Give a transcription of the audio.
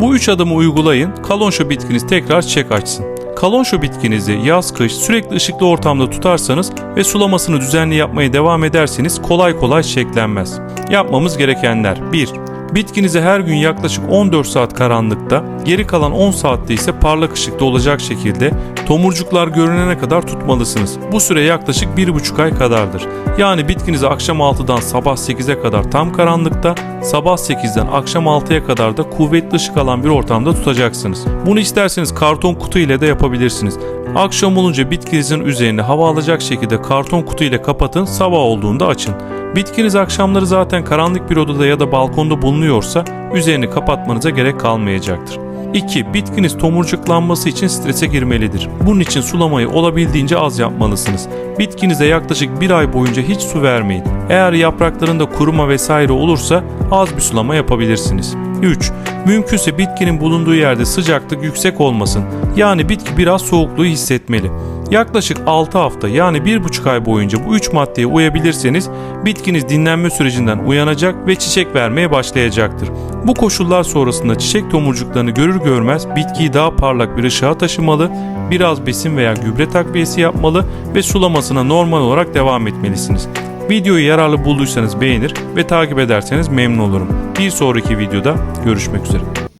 Bu üç adımı uygulayın, kalonşo bitkiniz tekrar çiçek açsın. Kalonşo bitkinizi yaz kış sürekli ışıklı ortamda tutarsanız ve sulamasını düzenli yapmaya devam ederseniz kolay kolay çiçeklenmez. Yapmamız gerekenler 1. Bitkinizi her gün yaklaşık 14 saat karanlıkta, geri kalan 10 saatte ise parlak ışıkta olacak şekilde tomurcuklar görünene kadar tutmalısınız. Bu süre yaklaşık 1,5 ay kadardır. Yani bitkinizi akşam 6'dan sabah 8'e kadar tam karanlıkta, sabah 8'den akşam 6'ya kadar da kuvvetli ışık alan bir ortamda tutacaksınız. Bunu isterseniz karton kutu ile de yapabilirsiniz. Akşam olunca bitkinizin üzerine hava alacak şekilde karton kutu ile kapatın, sabah olduğunda açın. Bitkiniz akşamları zaten karanlık bir odada ya da balkonda bulunuyorsa üzerini kapatmanıza gerek kalmayacaktır. 2. Bitkiniz tomurcuklanması için strese girmelidir. Bunun için sulamayı olabildiğince az yapmalısınız. Bitkinize yaklaşık bir ay boyunca hiç su vermeyin. Eğer yapraklarında kuruma vesaire olursa az bir sulama yapabilirsiniz. 3. Mümkünse bitkinin bulunduğu yerde sıcaklık yüksek olmasın. Yani bitki biraz soğukluğu hissetmeli. Yaklaşık 6 hafta yani 1,5 ay boyunca bu 3 maddeye uyabilirseniz bitkiniz dinlenme sürecinden uyanacak ve çiçek vermeye başlayacaktır. Bu koşullar sonrasında çiçek tomurcuklarını görür görmez bitkiyi daha parlak bir ışığa taşımalı, biraz besin veya gübre takviyesi yapmalı ve sulamasına normal olarak devam etmelisiniz. Videoyu yararlı bulduysanız beğenir ve takip ederseniz memnun olurum. Bir sonraki videoda görüşmek üzere.